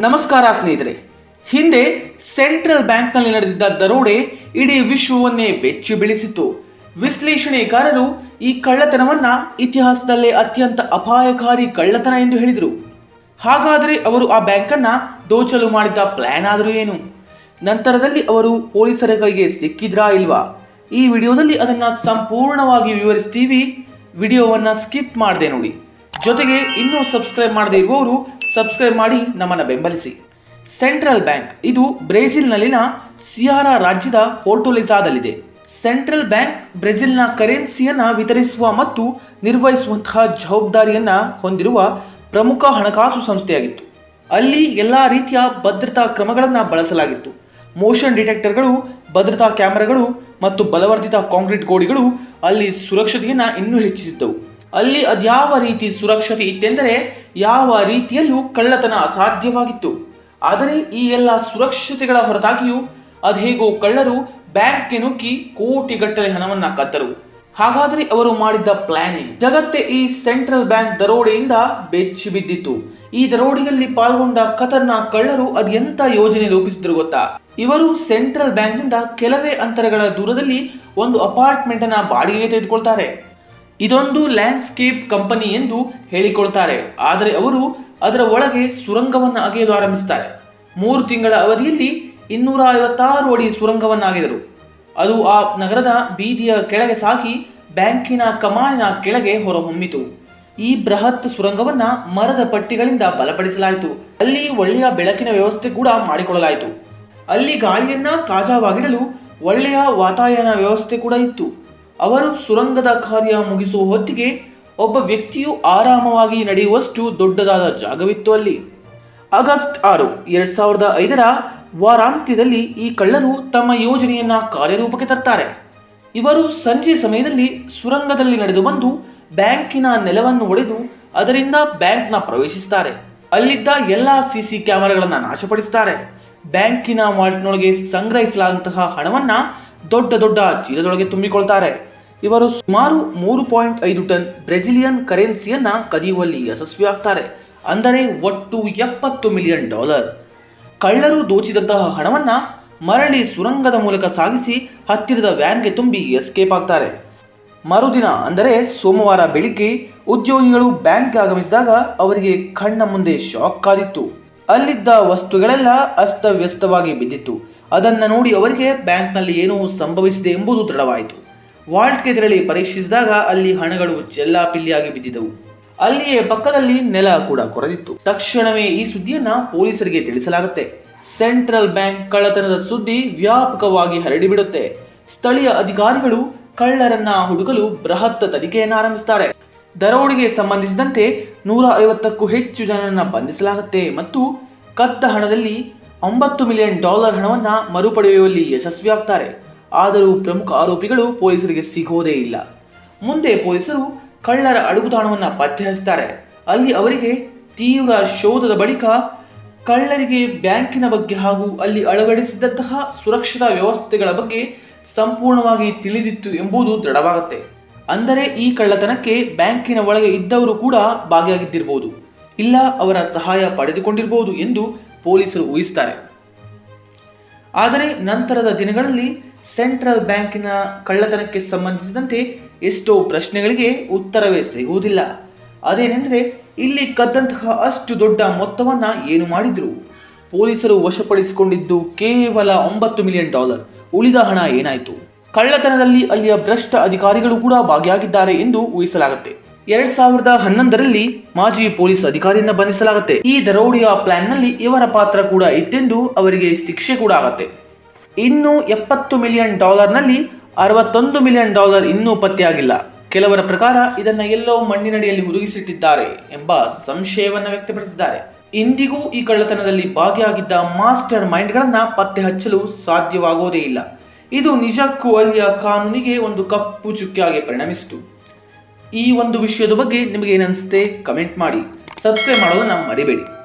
ನಮಸ್ಕಾರ ಸ್ನೇಹಿತರೆ. ಹಿಂದೆ ಸೆಂಟ್ರಲ್ ಬ್ಯಾಂಕ್ನಲ್ಲಿ ನಡೆದಿದ್ದ ದರೋಡೆ ಇಡೀ ವಿಶ್ವವನ್ನೇ ಬೆಚ್ಚಿ ಬೀಳಿಸಿತ್ತು. ವಿಶ್ಲೇಷಣೆಕಾರರು ಈ ಕಳ್ಳತನವನ್ನ ಇತಿಹಾಸದಲ್ಲೇ ಅತ್ಯಂತ ಅಪಾಯಕಾರಿ ಕಳ್ಳತನ ಎಂದು ಹೇಳಿದರು. ಹಾಗಾದರೆ ಅವರು ಆ ಬ್ಯಾಂಕನ್ನು ದೋಚಲು ಮಾಡಿದ್ದ ಪ್ಲಾನ್ ಆದರೂ ಏನು? ನಂತರದಲ್ಲಿ ಅವರು ಪೊಲೀಸರ ಕೈಗೆ ಸಿಕ್ಕಿದ್ರಾ ಇಲ್ವಾ? ಈ ವಿಡಿಯೋದಲ್ಲಿ ಅದನ್ನ ಸಂಪೂರ್ಣವಾಗಿ ವಿವರಿಸ್ತೀವಿ. ವಿಡಿಯೋವನ್ನ ಸ್ಕಿಪ್ ಮಾಡದೆ ನೋಡಿ. ಜೊತೆಗೆ ಇನ್ನೂ ಸಬ್ಸ್ಕ್ರೈಬ್ ಮಾಡದೇ ಇರುವವರು ಸಬ್ಸ್ಕ್ರೈಬ್ ಮಾಡಿ ನಮ್ಮನ್ನು ಬೆಂಬಲಿಸಿ. ಸೆಂಟ್ರಲ್ ಬ್ಯಾಂಕ್ ಇದು ಬ್ರೆಜಿಲ್ನಲ್ಲಿನ ಸಿಯಾರಾ ರಾಜ್ಯದ ಫೋರ್ಟೋಲಿಸಾದಲ್ಲಿದೆ ಸೆಂಟ್ರಲ್ ಬ್ಯಾಂಕ್ ಬ್ರೆಜಿಲ್ನ ಕರೆನ್ಸಿಯನ್ನ ವಿತರಿಸುವ ಮತ್ತು ನಿರ್ವಹಿಸುವಂತಹ ಜವಾಬ್ದಾರಿಯನ್ನು ಹೊಂದಿರುವ ಪ್ರಮುಖ ಹಣಕಾಸು ಸಂಸ್ಥೆಯಾಗಿತ್ತು. ಅಲ್ಲಿ ಎಲ್ಲಾ ರೀತಿಯ ಭದ್ರತಾ ಕ್ರಮಗಳನ್ನು ಬಳಸಲಾಗಿತ್ತು. ಮೋಷನ್ ಡಿಟೆಕ್ಟರ್ಗಳು ಭದ್ರತಾ ಕ್ಯಾಮೆರಾಗಳು ಮತ್ತು ಬಲವರ್ಧಿತ ಕಾಂಕ್ರೀಟ್ ಗೋಡೆಗಳು ಅಲ್ಲಿ ಸುರಕ್ಷತೆಯನ್ನು ಇನ್ನೂ ಹೆಚ್ಚಿಸಿದ್ದವು. ಅಲ್ಲಿ ಅದ್ಯಾವ ರೀತಿ ಸುರಕ್ಷತೆ ಇತ್ತೆಂದರೆ ಯಾವ ರೀತಿಯಲ್ಲೂ ಕಳ್ಳತನ ಅಸಾಧ್ಯವಾಗಿತ್ತು. ಆದರೆ ಈ ಎಲ್ಲ ಸುರಕ್ಷತೆಗಳ ಹೊರತಾಗಿಯೂ ಅದೇಗೋ ಕಳ್ಳರು ಬ್ಯಾಂಕ್ಗೆ ನುಗ್ಗಿ ಕೋಟಿಗಟ್ಟಲೆ ಹಣವನ್ನ ಕತ್ತರು. ಹಾಗಾದರೆ ಅವರು ಮಾಡಿದ್ದ ಪ್ಲಾನಿಂಗ್. ಜಗತ್ತೇ ಈ ಸೆಂಟ್ರಲ್ ಬ್ಯಾಂಕ್ ದರೋಡೆಯಿಂದ ಬೆಚ್ಚಿ ಬಿದ್ದಿತ್ತು. ಈ ದರೋಡೆಯಲ್ಲಿ ಪಾಲ್ಗೊಂಡ ಕತರ್ನ ಕಳ್ಳರು ಅದೆಂತ ಯೋಜನೆ ರೂಪಿಸಿದ್ರು ಗೊತ್ತಾ? ಇವರು ಸೆಂಟ್ರಲ್ ಬ್ಯಾಂಕ್ನಿಂದ ಕೆಲವೇ ಅಂತರಗಳ ದೂರದಲ್ಲಿ ಒಂದು ಅಪಾರ್ಟ್ಮೆಂಟ್ ಅನ್ನ ಬಾಡಿಗೆಗೆ ತೆಗೆದುಕೊಳ್ತಾರೆ. ಇದೊಂದು ಲ್ಯಾಂಡ್ಸ್ಕೇಪ್ ಕಂಪನಿ ಎಂದು ಹೇಳಿಕೊಳ್ತಾರೆ. ಆದರೆ ಅವರು ಅದರ ಒಳಗೆ ಸುರಂಗವನ್ನು ಅಗೆಯಲು ಆರಂಭಿಸುತ್ತಾರೆ. ಮೂರು ತಿಂಗಳ ಅವಧಿಯಲ್ಲಿ ಇನ್ನೂರ ಐವತ್ತಾರು ಅಡಿ ಸುರಂಗವನ್ನು ಅಗೆದರು ಅದು ಆ ನಗರದ ಬೀದಿಯ ಕೆಳಗೆ ಸಾಕಿ ಬ್ಯಾಂಕಿನ ಕಮಾನಿನ ಕೆಳಗೆ ಹೊರಹೊಮ್ಮಿತು. ಈ ಬೃಹತ್ ಸುರಂಗವನ್ನ ಮರದ ಪಟ್ಟಿಗಳಿಂದ ಬಲಪಡಿಸಲಾಯಿತು. ಅಲ್ಲಿ ಒಳ್ಳೆಯ ಬೆಳಕಿನ ವ್ಯವಸ್ಥೆ ಕೂಡ ಮಾಡಿಕೊಳ್ಳಲಾಯಿತು ಅಲ್ಲಿ ಗಾಳಿಯನ್ನ ತಾಜಾವಾಗಿಡಲು ಒಳ್ಳೆಯ ವಾತಾಯನ ವ್ಯವಸ್ಥೆ ಕೂಡ ಇತ್ತು. ಅವರು ಸುರಂಗದ ಕಾರ್ಯ ಮುಗಿಸುವ ಹೊತ್ತಿಗೆ ಒಬ್ಬ ವ್ಯಕ್ತಿಯು ಆರಾಮವಾಗಿ ನಡೆಯುವಷ್ಟು ದೊಡ್ಡದಾದ ಜಾಗವಿತ್ತು ಅಲ್ಲಿ. ಆಗಸ್ಟ್ ಆರು, ಎರಡ್ ಸಾವಿರದ ಐದರ ವಾರಾಂತ್ಯದಲ್ಲಿ ಈ ಕಳ್ಳರು ತಮ್ಮ ಯೋಜನೆಯನ್ನ ಕಾರ್ಯರೂಪಕ್ಕೆ ತರ್ತಾರೆ. ಇವರು ಸಂಜೆ ಸಮಯದಲ್ಲಿ ಸುರಂಗದಲ್ಲಿ ನಡೆದು ಬಂದು ಬ್ಯಾಂಕಿನ ನೆಲವನ್ನು ಒಡೆದು ಅದರಿಂದ ಬ್ಯಾಂಕ್ನ ಪ್ರವೇಶಿಸುತ್ತಾರೆ ಅಲ್ಲಿದ್ದ ಎಲ್ಲಾ ಸಿಸಿ ಕ್ಯಾಮೆರಾಗಳನ್ನ ನಾಶಪಡಿಸುತ್ತಾರೆ ಬ್ಯಾಂಕಿನ ವಾಲ್ಟ್ನೊಳಗೆ ಸಂಗ್ರಹಿಸಲಾದಂತಹ ಹಣವನ್ನ ದೊಡ್ಡ ದೊಡ್ಡ ಚೀಲದೊಳಗೆ ತುಂಬಿಕೊಳ್ತಾರೆ. ಇವರು ಸುಮಾರು ಮೂರು ಪಾಯಿಂಟ್ ಐದು ಟನ್ ಬ್ರೆಜಿಲಿಯನ್ ಕರೆನ್ಸಿಯನ್ನ ಕದಿಯುವಲ್ಲಿ ಯಶಸ್ವಿಯಾಗ್ತಾರೆ. ಅಂದರೆ ಒಟ್ಟು ಎಪ್ಪತ್ತು ಮಿಲಿಯನ್ ಡಾಲರ್. ಕಳ್ಳರು ದೋಚಿದಂತಹ ಹಣವನ್ನ ಮರಳಿ ಸುರಂಗದ ಮೂಲಕ ಸಾಗಿಸಿ ಹತ್ತಿರದ ವ್ಯಾನ್ಗೆ ತುಂಬಿ ಎಸ್ಕೇಪ್ ಆಗ್ತಾರೆ. ಮರುದಿನ ಅಂದರೆ ಸೋಮವಾರ ಬೆಳಿಗ್ಗೆ ಉದ್ಯೋಗಿಗಳು ಬ್ಯಾಂಕ್ಗೆ ಆಗಮಿಸಿದಾಗ ಅವರಿಗೆ ಕಣ್ಣ ಮುಂದೆ ಶಾಕ್ ಕಾದಿತ್ತು. ಅಲ್ಲಿದ್ದ ವಸ್ತುಗಳೆಲ್ಲ ಅಸ್ತವ್ಯಸ್ತವಾಗಿ ಬಿದ್ದಿತ್ತು. ಅದನ್ನ ನೋಡಿ ಅವರಿಗೆ ಬ್ಯಾಂಕ್ನಲ್ಲಿ ಏನೋ ಸಂಭವಿಸಿದೆ ಎಂಬುದು ದೃಢವಾಯಿತು. ವಾಲ್ಟ್ಗೆ ತೆರಳಿ ಪರೀಕ್ಷಿಸಿದಾಗ ಅಲ್ಲಿ ಹಣಗಳು ಚೆಲ್ಲಾಪಿಲ್ಲಿಯಾಗಿ ಬಿದ್ದಿದ್ದವು. ಅಲ್ಲಿಯೇ ಪಕ್ಕದಲ್ಲಿ ನೆಲ ಕೂಡ ಕೊರೆದಿತ್ತು. ತಕ್ಷಣವೇ ಈ ಸುದ್ದಿಯನ್ನ ಪೊಲೀಸರಿಗೆ ತಿಳಿಸಲಾಗುತ್ತೆ. ಸೆಂಟ್ರಲ್ ಬ್ಯಾಂಕ್ ಕಳ್ಳತನದ ಸುದ್ದಿ ವ್ಯಾಪಕವಾಗಿ ಹರಡಿಬಿಡುತ್ತೆ ಸ್ಥಳೀಯ ಅಧಿಕಾರಿಗಳು ಕಳ್ಳರನ್ನ ಹುಡುಕಲು ಬೃಹತ್ ತನಿಖೆಯನ್ನು ಆರಂಭಿಸುತ್ತಾರೆ. ದರೋಡೆಗೆ ಸಂಬಂಧಿಸಿದಂತೆ ನೂರ ಐವತ್ತಕ್ಕೂ ಹೆಚ್ಚು ಜನರನ್ನ ಬಂಧಿಸಲಾಗುತ್ತೆ ಮತ್ತು ಕದ್ದ ಹಣದಲ್ಲಿ ಒಂಬತ್ತು ಮಿಲಿಯನ್ ಡಾಲರ್ ಹಣವನ್ನು ಮರುಪಡೆಯುವಲ್ಲಿ ಯಶಸ್ವಿಯಾಗ್ತಾರೆ. ಆದರೂ ಪ್ರಮುಖ ಆರೋಪಿಗಳು ಪೊಲೀಸರಿಗೆ ಸಿಗೋದೇ ಇಲ್ಲ. ಮುಂದೆ ಪೊಲೀಸರು ಕಳ್ಳರ ಅಡುಗುದಾಣವನ್ನು ಪತ್ತೆ ಅಲ್ಲಿ ಅವರಿಗೆ ತೀವ್ರ ಶೋಧದ ಬಳಿಕ ಕಳ್ಳರಿಗೆ ಬ್ಯಾಂಕಿನ ಬಗ್ಗೆ ಹಾಗೂ ಅಲ್ಲಿ ಅಳವಡಿಸಿದಂತಹ ಸುರಕ್ಷತಾ ವ್ಯವಸ್ಥೆಗಳ ಬಗ್ಗೆ ಸಂಪೂರ್ಣವಾಗಿ ತಿಳಿದಿತ್ತು ಎಂಬುದು ದೃಢವಾಗುತ್ತೆ. ಅಂದರೆ ಈ ಕಳ್ಳತನಕ್ಕೆ ಬ್ಯಾಂಕಿನ ಒಳಗೆ ಇದ್ದವರು ಕೂಡ ಭಾಗಿಯಾಗಿದ್ದಿರಬಹುದು ಇಲ್ಲ ಅವರ ಸಹಾಯ ಪಡೆದುಕೊಂಡಿರಬಹುದು ಎಂದು ಪೊಲೀಸರು ಊಹಿಸ್ತಾರೆ. ಆದರೆ ನಂತರದ ದಿನಗಳಲ್ಲಿ ಸೆಂಟ್ರಲ್ ಬ್ಯಾಂಕಿನ ಕಳ್ಳತನಕ್ಕೆ ಸಂಬಂಧಿಸಿದಂತೆ ಎಷ್ಟೋ ಪ್ರಶ್ನೆಗಳಿಗೆ ಉತ್ತರವೇ ಸಿಗುವುದಿಲ್ಲ. ಅದೇನೆಂದರೆ, ಇಲ್ಲಿ ಕದ್ದಂತಹ ಅಷ್ಟು ದೊಡ್ಡ ಮೊತ್ತವನ್ನ ಏನು ಮಾಡಿದ್ರು? ಪೊಲೀಸರು ವಶಪಡಿಸಿಕೊಂಡಿದ್ದು ಕೇವಲ ಒಂಬತ್ತು ಮಿಲಿಯನ್ ಡಾಲರ್. ಉಳಿದ ಹಣ ಏನಾಯಿತು? ಕಳ್ಳತನದಲ್ಲಿ ಅಲ್ಲಿಯ ಭ್ರಷ್ಟ ಅಧಿಕಾರಿಗಳು ಕೂಡ ಭಾಗಿಯಾಗಿದ್ದಾರೆ ಎಂದು ಊಹಿಸಲಾಗುತ್ತೆ. ಎರಡ್ ಸಾವಿರದ ಹನ್ನೊಂದರಲ್ಲಿ ಮಾಜಿ ಪೊಲೀಸ್ ಅಧಿಕಾರಿಯನ್ನ ಬಂಧಿಸಲಾಗುತ್ತೆ. ಈ ದರೋಡೆಯ ಪ್ಲಾನ್ನಲ್ಲಿ ಇವರ ಪಾತ್ರ ಕೂಡ ಇತ್ತೆಂದು ಅವರಿಗೆ ಶಿಕ್ಷೆ ಕೂಡ ಆಗತ್ತೆ. ಇನ್ನು ಎಪ್ಪತ್ತು ಮಿಲಿಯನ್ ಡಾಲರ್ನಲ್ಲಿ ಅರವತ್ತೊಂದು ಮಿಲಿಯನ್ ಡಾಲರ್ ಇನ್ನೂ ಪತ್ತೆಯಾಗಿಲ್ಲ. ಕೆಲವರ ಪ್ರಕಾರ ಇದನ್ನ ಎಲ್ಲೋ ಮಣ್ಣಿನಡಿಯಲ್ಲಿ ಹುದುಗಿಸಿಟ್ಟಿದ್ದಾರೆ ಎಂಬ ಸಂಶಯವನ್ನ ವ್ಯಕ್ತಪಡಿಸಿದ್ದಾರೆ. ಇಂದಿಗೂ ಈ ಕಳ್ಳತನದಲ್ಲಿ ಭಾಗಿಯಾಗಿದ್ದ ಮಾಸ್ಟರ್ ಮೈಂಡ್ ಗಳನ್ನ ಪತ್ತೆ ಹಚ್ಚಲು ಸಾಧ್ಯವಾಗೋದೇ ಇಲ್ಲ. ಇದು ನಿಜಕ್ಕೂ ಅಲ್ಲಿಯ ಕಾನೂನಿಗೆ ಒಂದು ಕಪ್ಪು ಚುಕ್ಕಿಯಾಗಿ ಪರಿಣಮಿಸಿತು. ಈ ಒಂದು ವಿಷಯದ ಬಗ್ಗೆ ನಿಮಗೆ ಏನನ್ಸುತ್ತೆ ಕಮೆಂಟ್ ಮಾಡಿ. ಸಬ್ಸ್ಕ್ರೈಬ್ ಮಾಡೋದನ್ನ ಮರಿಬೇಡಿ.